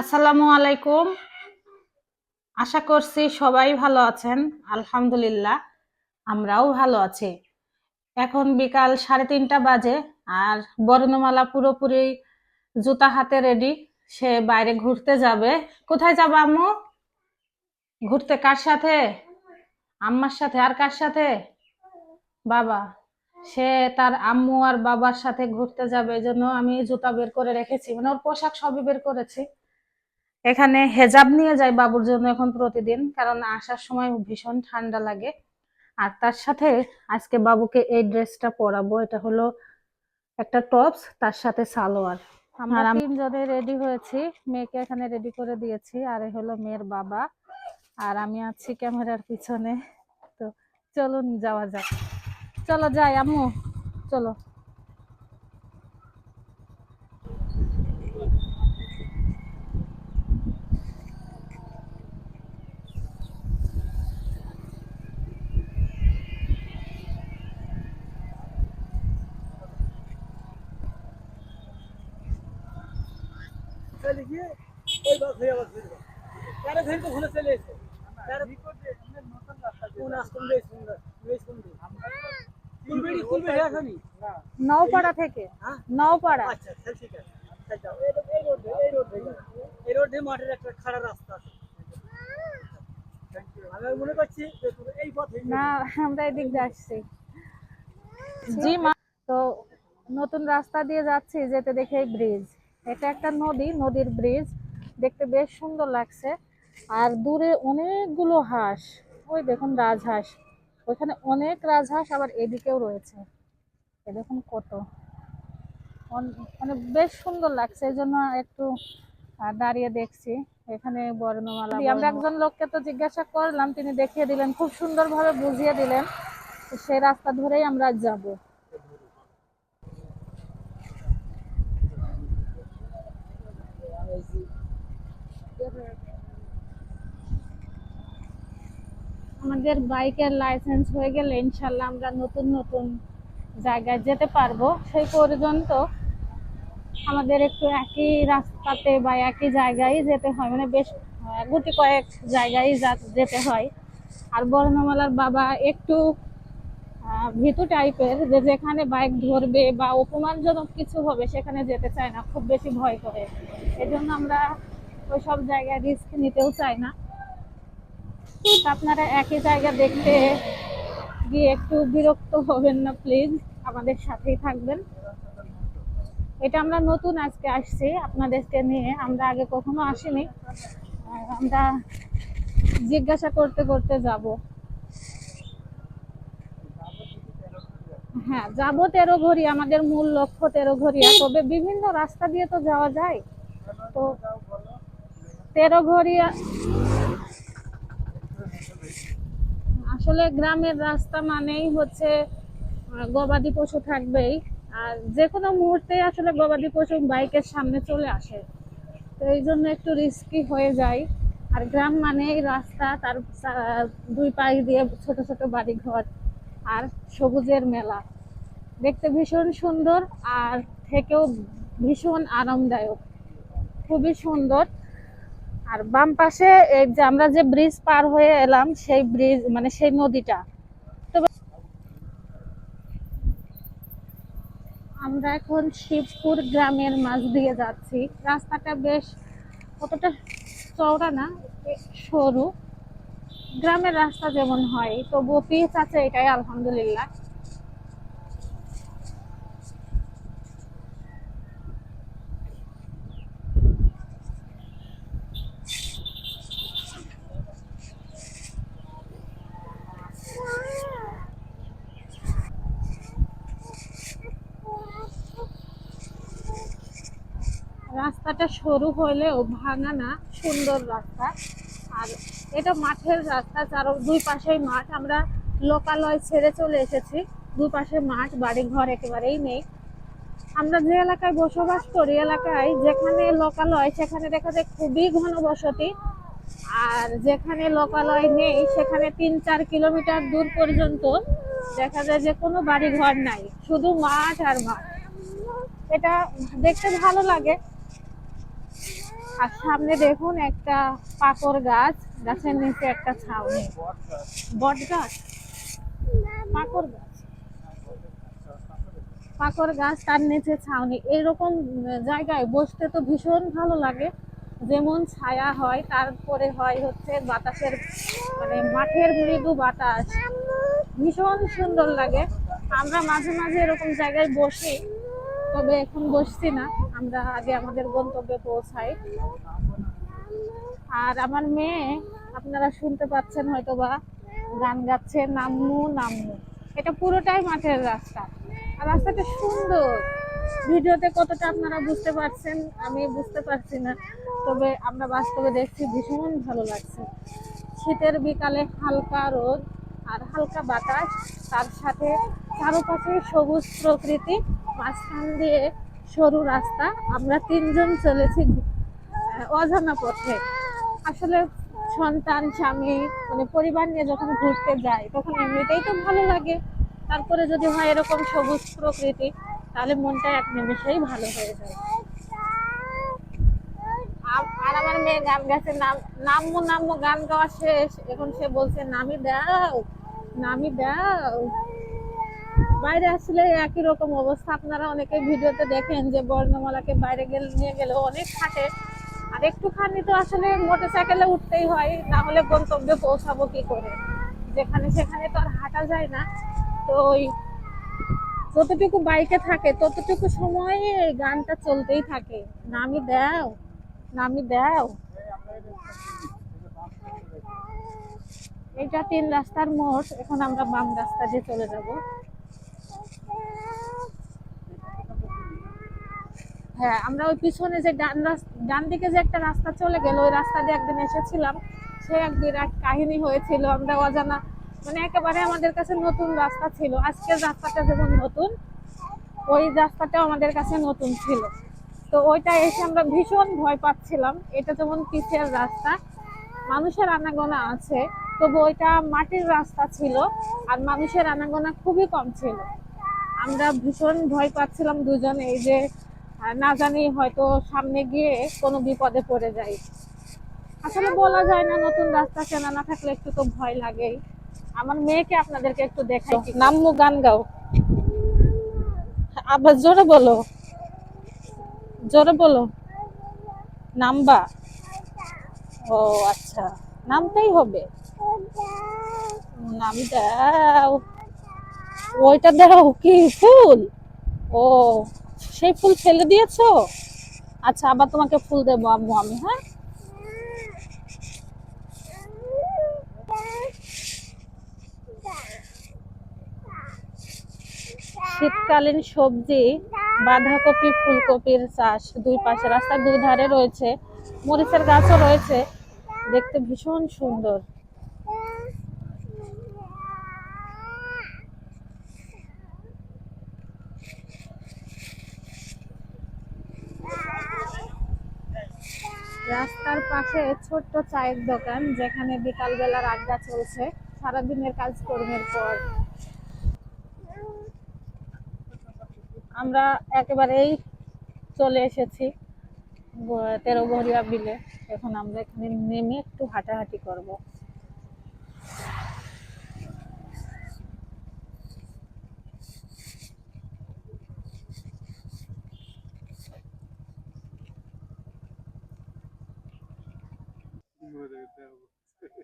আসসালামু আলাইকুম। আশা করছি সবাই ভালো আছেন। আলহামদুলিল্লাহ, আমরাও ভালো আছি। এখন বিকাল সাড়ে তিনটা বাজে আর বর্ণমালা পুরোপুরি জুতা হাতে রেডি সে বাইরে ঘুরতে যাবে। কোথায় যাবে আম্মু? ঘুরতে কার সাথে? আম্মার সাথে? আর কার সাথে? বাবা, সে তার আম্মু আর বাবার সাথে ঘুরতে যাবে। জন্য আমি জুতা বের করে রেখেছি। মানে ওর পোশাক সবই বের করেছি। এখানে হেজাব নিয়ে যাই বাবুর জন্য এখন প্রতিদিন কারণ আসার সময় ভীষণ ঠান্ডা লাগে। আর তার সাথে আজকে বাবুকে এই ড্রেসটা পরাবো এটা হলো একটা টপস তার সাথে সালোয়ার। আমরা তিনজনে রেডি হয়েছি মেয়েকে এখানে রেডি করে দিয়েছি আর এ হলো মেয়ের বাবা। আর আমি আছি ক্যামেরার পিছনে তো চলুন যাওয়া যাক। চলো যাই আম্মু চলো। চলে গিয়ে ওই বাস হয়ে আবার ফিরবো। তারা ধরে তো ভুলে চলে এসে। তারা কোন আশ্রম দিয়ে সুন্দর সুন্দর কুলবেড়ি কুলবেড়ি আসনি? নওপাড়া থেকে। হ্যাঁ? নওপাড়া। আচ্ছা ঠিক আছে। এই রোড- এই এই মাঠের একটা খাড়া রাস্তা আছে। আমি মনে করছি এই পথে না আমরা এদিক দিয়ে আসছি। জি মা। তো নতুন রাস্তা দিয়ে যাচ্ছি যেতে দেখে ব্রিজ এটা একটা নদী নদীর ব্রিজ দেখতে বেশ সুন্দর লাগছে। আর দূরে অনেকগুলো হাঁস। ওই দেখুন রাজহাঁস। ওইখানে অনেক রাজহাঁস আবার এদিকেও রয়েছে। এ দেখুন কত। মানে বেশ সুন্দর লাগছে। এই জন্য একটু দাঁড়িয়ে দেখছি। এখানে বর্ণমালা আমরা একজন লোককে তো জিজ্ঞাসা করলাম তিনি দেখিয়ে দিলেন খুব সুন্দরভাবে বুঝিয়ে দিলেন। সেই রাস্তা ধরেই আমরা যাব। আমাদের বাইকের লাইসেন্স হয়ে গেলে ইনশাল্লাহ আমরা নতুন নতুন জায়গায় যেতে পারব। সেই পর্যন্ত আমাদের একটু একই রাস্তাতে বা একই জায়গায় যেতে হয়। মানে বেশ গুটি কয়েক জায়গায় যেতে হয়। আর বর্ণমালার বাবা একটু ভীতু টাইপের যে যেখানে বাইক ধরবে বা অপমানজনক কিছু হবে সেখানে যেতে চায় না, খুব বেশি ভয় করে। এজন্য আমরা ওই সব জায়গায় রিস্ক নিতেও চাই না। আপনারা একই জায়গা দেখতে গিয়ে একটু বিরক্ত হবেন না প্লিজ আমাদের সাথেই থাকবেন। এটা আমরা নতুন আজকে আসছি আপনাদেরকে নিয়ে। আমরা আগে কখনো আসিনি। আমরা জিজ্ঞাসা করতে করতে যাব। হ্যাঁ যাব তেরো ঘড়ি। আমাদের মূল লক্ষ্য তেরো ঘড়িয়া তবে বিভিন্ন রাস্তা দিয়ে তো যাওয়া যায়। তো তেরো ঘড়িয়া আসলে গ্রামের রাস্তা মানেই হচ্ছে গবাদি পশু থাকবেই। আর যে কোনো মুহূর্তে আসলে গবাদি পশু বাইকের সামনে চলে আসে। তো এই জন্য একটু রিস্কি হয়ে যায়। আর গ্রাম মানেই রাস্তা, তার দুই পাশ দিয়ে ছোট ছোট বাড়ি ঘর আর সবুজের মেলা। দেখতে ভীষণ সুন্দর আর থেকেও ভীষণ আরামদায়ক। খুবই সুন্দর। আর বাম পাশে এই যে আমরা যে ব্রিজ পার হয়ে এলাম, সেই ব্রিজ মানে সেই নদীটা। আমরা এখন শিবপুর গ্রামের মাঝ দিয়ে যাচ্ছি। রাস্তাটা বেশ অতটা চওড়া না সরু। গ্রামের রাস্তা যেমন হয়, তবুও পিচ আছে, এটাই আলহামদুলিল্লাহ। রাস্তাটা সরু হলেও ভাঙা না, সুন্দর রাস্তা। আর এটা মাঠের রাস্তা, চারো দুই পাশেই মাঠ। আমরা লোকালয় ছেড়ে চলে এসেছি। দুই পাশে মাঠ বাড়ি ঘর একেবারেই নেই। আমরা যে এলাকায় বসবাস করি, এলাকায় যেখানে লোকালয়, সেখানে দেখা যায় খুবই ঘন বসতি আর যেখানে লোকালয় নেই, সেখানে তিন চার কিলোমিটার দূর পর্যন্ত দেখা যায় যে কোনো বাড়ি ঘর নাই, শুধু মাঠ আর মাঠ। এটা দেখতে ভালো লাগে। আর সামনে দেখুন একটা পাকর গাছ, গাছের নিচে একটা ছাউনি। বট গাছ? পাকর গাছ। পাকর গাছ, তার নিচে ছাউনি। এরকম জায়গায় বসতে তো ভীষণ ভালো লাগে। যেমন ছায়া হয়, তারপরে হয় হচ্ছে বাতাসের মানে মাঠের মৃদু বাতাস। ভীষণ সুন্দর লাগে। আমরা মাঝে মাঝে এরকম জায়গায় বসি, তবে এখন বসছি না। আমরা আগে আমাদের গন্তব্যে পৌঁছাই। আর আমার মেয়ে, আপনারা শুনতে পাচ্ছেন হয়তো বা গান গাচ্ছে নাম্মু নাম্মু। এটা পুরোটাই মাঠের রাস্তা। আর রাস্তাটা সুন্দর। ভিডিওতে কতটা আপনারা বুঝতে পারছেন, আমি বুঝতে পারছি না। তবে আমরা বাস্তবে দেখছি ভীষণ ভালো লাগছে। শীতের বিকালে হালকা রোদ আর হালকা বাতাস, তার সাথে চারপাশে সবুজ প্রকৃতি, মাঝখান দিয়ে সরু রাস্তা, আমরা তিনজন চলেছি অজানা পথে। আসলে সন্তান, স্বামী মানে পরিবার নিয়ে যখন ঘুরতে যাই, তখন এমনিতেই তো ভালো লাগে। তারপরে যদি হয় এরকম সবুজ প্রকৃতি, তাহলে মনটা এক নিমেষেই ভালো হয়ে যায়। আর আমার মেয়ে গান গাছে নাম নামমু নামমু গান গাওয়া শেষ। এখন সে বলছে, নামি দাও নামি দাও। বাইরে আসলে একই রকম অবস্থা। আপনারা অনেকে ভিডিওতে দেখেন যে বর্ণমালাকে বাইরে গেলে, নিয়ে গেলে, অনেক হাঁটে আর একটুখানি তো আসলে মোটরসাইকেলে উঠতেই হয়, না হলে গন্তব্যে পৌঁছাবো কি করে? যেখানে সেখানে তো আর হাঁটা যায় না। তো ওই যতটুকু বাইকে থাকে, ততটুকু সময় এই গানটা চলতেই থাকে। নামি দাও নামি দাও। এটা তিন রাস্তার মোড়, এখন আমরা বাম রাস্তা দিয়ে চলে যাব। হ্যাঁ আমরা ওই পিছনে যে ডান ডান দিকে যে একটা রাস্তা চলে গেল, ওই রাস্তা দিয়ে একদিন এসেছিলাম। সে এক বিরাট কাহিনী হয়েছিল, আমরা অজানা মানে একেবারে আমাদের কাছে নতুন রাস্তা ছিল। আজকের রাস্তাটা যেমন নতুন, ওই রাস্তাটাও আমাদের কাছে নতুন ছিল। তো ওইটা এসে আমরা ভীষণ ভয় পাচ্ছিলাম। এটা যেমন পিচের রাস্তা? মানুষের আনাগোনা আছে, তবু ওইটা মাটির রাস্তা ছিল, আর মানুষের আনাগোনা খুবই কম ছিল। আমরা ভীষণ ভয় পাচ্ছিলাম দুজন এই যে না জানি হয়তো সামনে গিয়ে কোনো বিপদে পড়ে যাই। আসলে বলা যায় না নতুন রাস্তা চেনা না থাকলে একটু তো ভয় লাগেই। আমার মেয়েকে আপনাদেরকে একটু দেখাই নাম্মু গান গাও। আবার জোরে বলো। জোরে বলো। নাম্বা। ও আচ্ছা। নামতেই হবে। নামি দাও। ওইটা দাও কি ফুল? ও। সেই ফুল ফেলে দিয়েছ? আচ্ছা আবার তোমাকে ফুল দেবো আম্মু, আমি হ্যাঁ? শীতকালীন সবজি, বাঁধাকপি, ফুলকপির চাষ, দুই পাশে রাস্তার দুই ধারে রয়েছে, মরিচের গাছও রয়েছে। দেখতে ভীষণ সুন্দর। রাস্তার পাশে ছোট্ট চায়ের দোকান যেখানে বিকালবেলার আড্ডা চলছে, সারাদিনের কাজকর্মের পর। আমরা একেবারেই চলে এসেছি তেরো বিলে। এখন আমরা এখানে নেমে একটু হাঁটাহাঁটি করব।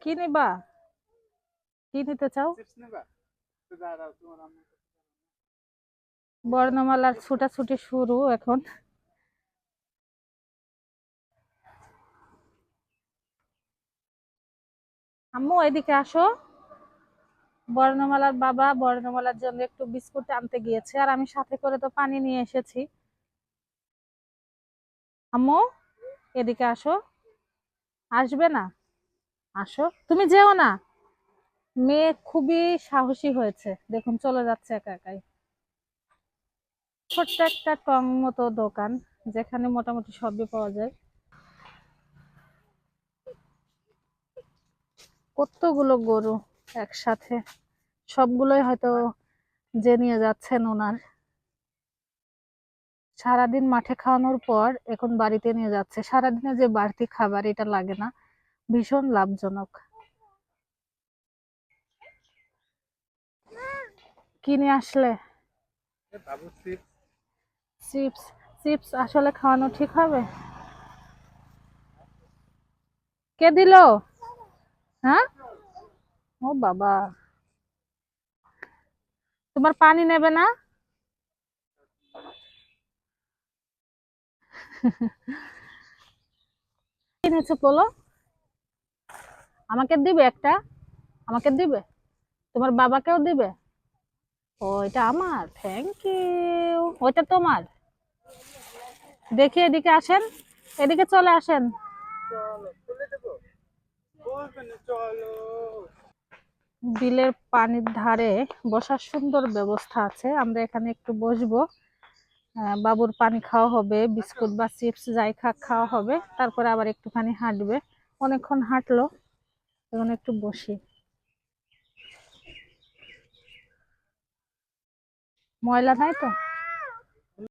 কি নিবা? কি নিতে চাও বর্ণমালার ছুটাছুটি শুরু এখন। আম্মু এদিকে আসো। বর্ণমালার বাবা বর্ণমালার জন্য একটু বিস্কুট আনতে গিয়েছে আর আমি সাথে করে তো পানি নিয়ে এসেছি। আম্মু এদিকে আসো। আসবে না? আসো। তুমি যেও না। মেয়ে খুবই সাহসী হয়েছে। দেখুন, চলে যাচ্ছে একা একাই। ছোট্ট একটা টং মতো দোকান, যেখানে মোটামুটি সবই পাওয়া যায়। কতগুলো গরু একসাথে? সবগুলোই হয়তো যে নিয়ে যাচ্ছেন ওনার। সারাদিন মাঠে খাওয়ানোর পর এখন বাড়িতে নিয়ে যাচ্ছে। সারাদিনে যে বাড়তি খাবার, এটা লাগে না। ভীষণ লাভজনক। কিনে আসলে? চিপস। চিপস আসলে খাওয়ানো ঠিক হবে? কে দিল? হ্যাঁ? ও বাবা। তোমার পানি নেবে না? কিনেছো বলো? আমাকে দিবে একটা? আমাকে দিবে? তোমার বাবাকেও দিবে? ও, এটা আমার। থ্যাংক ইউ ওইটা তোমার। দেখি, এদিকে আসেন। এদিকে চলে আসেন। বিলের পানির ধারে বসার সুন্দর ব্যবস্থা আছে। আমরা এখানে একটু বসবো। বাবুর পানি খাওয়া হবে বিস্কুট বা চিপস যাই খাক খাওয়া হবে তারপরে আবার একটুখানি হাঁটবে। অনেকক্ষণ হাঁটলো এখন একটু বসি। ময়লা নাই তো?